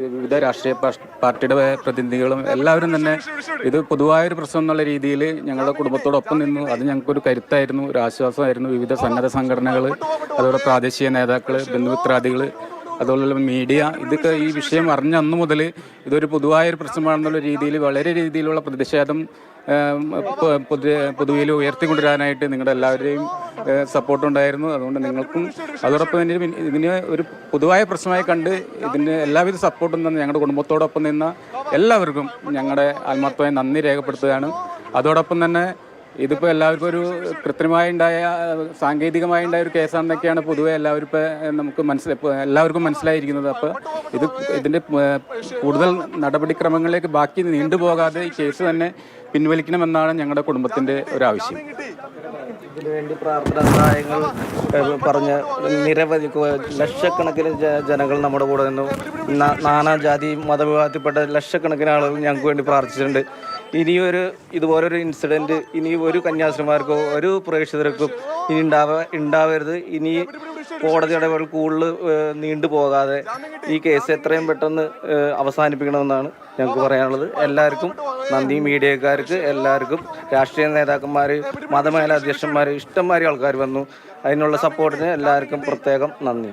വിവിധ രാഷ്ട്രീയ പാർട്ടിയുടെ പ്രതിനിധികളും എല്ലാവരും തന്നെ ഇത് പൊതുവായൊരു പ്രശ്നം എന്നുള്ള രീതിയിൽ ഞങ്ങളുടെ കുടുംബത്തോടൊപ്പം നിന്നു. അത് ഞങ്ങൾക്കൊരു കരുത്തായിരുന്നു ഒരു ആശ്വാസമായിരുന്നു. വിവിധ സന്നദ്ധ സംഘടനകൾ അതുപോലെ പ്രാദേശിക നേതാക്കൾ ബന്ധുമിത്രാദികൾ അതുപോലെ മീഡിയ ഇതൊക്കെ ഈ വിഷയം അറിഞ്ഞ അന്നു മുതൽ ഇതൊരു പൊതുവായൊരു പ്രശ്നമാണെന്നുള്ള രീതിയിൽ വളരെ രീതിയിലുള്ള പ്രതിഷേധം പൊതു പൊതുവിൽ ഉയർത്തിക്കൊണ്ടുവരാനായിട്ട് നിങ്ങളുടെ എല്ലാവരുടെയും സപ്പോർട്ട് ഉണ്ടായിരുന്നു. അതുകൊണ്ട് നിങ്ങൾക്കും അതോടൊപ്പം തന്നെ ഇതിന് ഒരു പൊതുവായ പ്രശ്നമായി കണ്ട് ഇതിന് എല്ലാവിധ സപ്പോർട്ടും തന്നെ ഞങ്ങളുടെ കുടുംബത്തോടൊപ്പം നിന്ന എല്ലാവർക്കും ഞങ്ങളുടെ ആത്മാർത്ഥമായ നന്ദി രേഖപ്പെടുത്തുകയാണ്. അതോടൊപ്പം തന്നെ ഇതിപ്പോൾ എല്ലാവർക്കും ഒരു കൃത്രിമമായി ഉണ്ടായ സാങ്കേതികമായി ഉണ്ടായ ഒരു കേസാണെന്നൊക്കെയാണ് പൊതുവെ എല്ലാവരും ഇപ്പോൾ നമുക്ക് മനസ്സിലായി എല്ലാവർക്കും മനസ്സിലായിരിക്കുന്നത്. അപ്പോൾ ഇത് ഇതിന്റെ കൂടുതൽ നടപടിക്രമങ്ങളിലേക്ക് ബാക്കി നീണ്ടുപോകാതെ ഈ കേസ് തന്നെ പിൻവലിക്കണമെന്നാണ് ഞങ്ങളുടെ കുടുംബത്തിന്റെ ഒരു ആവശ്യം. ഇതിനുവേണ്ടി പ്രാർത്ഥന സഹായങ്ങൾ പറഞ്ഞ് നിരവധി ലക്ഷക്കണക്കിന് ജനങ്ങൾ നമ്മുടെ കൂടെ നിന്നു. നാനാ ജാതി മതവിഭാഗത്തിൽപ്പെട്ട ലക്ഷക്കണക്കിന് ആളുകൾ ഞങ്ങൾക്ക് വേണ്ടി പ്രാർത്ഥിച്ചിട്ടുണ്ട്. ഇനിയൊരു ഇതുപോലൊരു ഇൻസിഡന്റ് ഇനി ഒരു കന്യാസ്ത്രീമാർക്കോ ഒരു പ്രേക്ഷിതർക്കും ഇനി ഉണ്ടാവ ഉണ്ടാവരുത്. ഇനി കോടതി ഇടപെടൽ കൂടുതൽ നീണ്ടു പോകാതെ ഈ കേസ് എത്രയും പെട്ടെന്ന് അവസാനിപ്പിക്കണമെന്നാണ് ഞങ്ങൾക്ക് പറയാനുള്ളത്. എല്ലാവർക്കും നന്ദി. മീഡിയക്കാർക്ക് എല്ലാവർക്കും രാഷ്ട്രീയ നേതാക്കന്മാർ മതമേല അധ്യക്ഷന്മാർ ഇഷ്ടംമാതിരി ആൾക്കാർ വന്നു. അതിനുള്ള സപ്പോർട്ടിന് എല്ലാവർക്കും പ്രത്യേകം നന്ദി.